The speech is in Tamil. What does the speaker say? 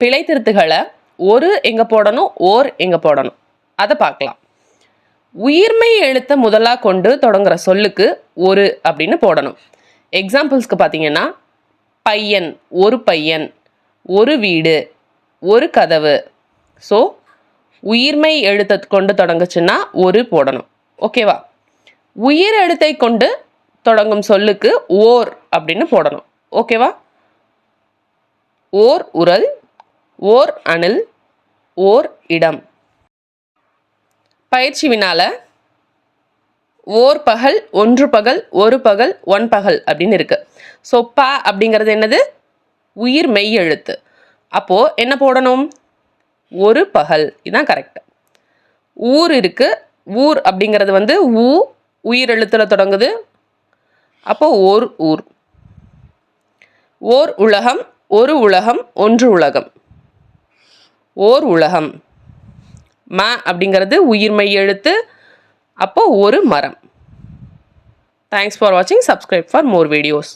பிழை திருத்துகளை ஒரு எங்கே போடணும் ஓர் எங்கே போடணும். அதை பார்க்கலாம். உயிர்மை எழுத்தை முதலாக கொண்டு தொடங்குற சொல்லுக்கு ஒரு அப்படின்னு போடணும். எக்ஸாம்பிள்ஸ்க்கு பார்த்தீங்கன்னா பையன் ஒரு பையன் ஒரு வீடு ஒரு கதவு. ஸோ உயிர்மை எழுத்தை கொண்டு தொடங்குச்சுன்னா ஒரு போடணும். ஓகேவா உயிர் எழுத்தை கொண்டு தொடங்கும் சொல்லுக்கு ஓர் அப்படின்னு போடணும். ஓகேவா ஓர் உரல் ஓர் அணில் ஓர் இடம். பயிற்சி வினால ஓர் பகல் ஒன்று பகல் ஒரு பகல் ஒன் பகல் அப்படின்னு இருக்கு. ஸோ ப அப்படிங்கிறது என்னது? உயிர் மெய் எழுத்து. அப்போது என்ன போடணும்? ஒரு பகல். இதுதான் கரெக்ட் ஊர் இருக்கு. ஊர் அப்படிங்கிறது வந்து ஊ உயிர் எழுத்தில் தொடங்குது. அப்போ ஓர் ஊர். ஓர் உலகம் ஒரு உலகம் ஒன்று உலகம். ஓர் உலகம். ம அப்படிங்கிறது உயிர்மை எழுத்து அப்போது ஒரு மரம். தேங்க்ஸ் ஃபார் வாட்சிங் சப்ஸ்கிரைப் ஃபார் மோர் வீடியோஸ்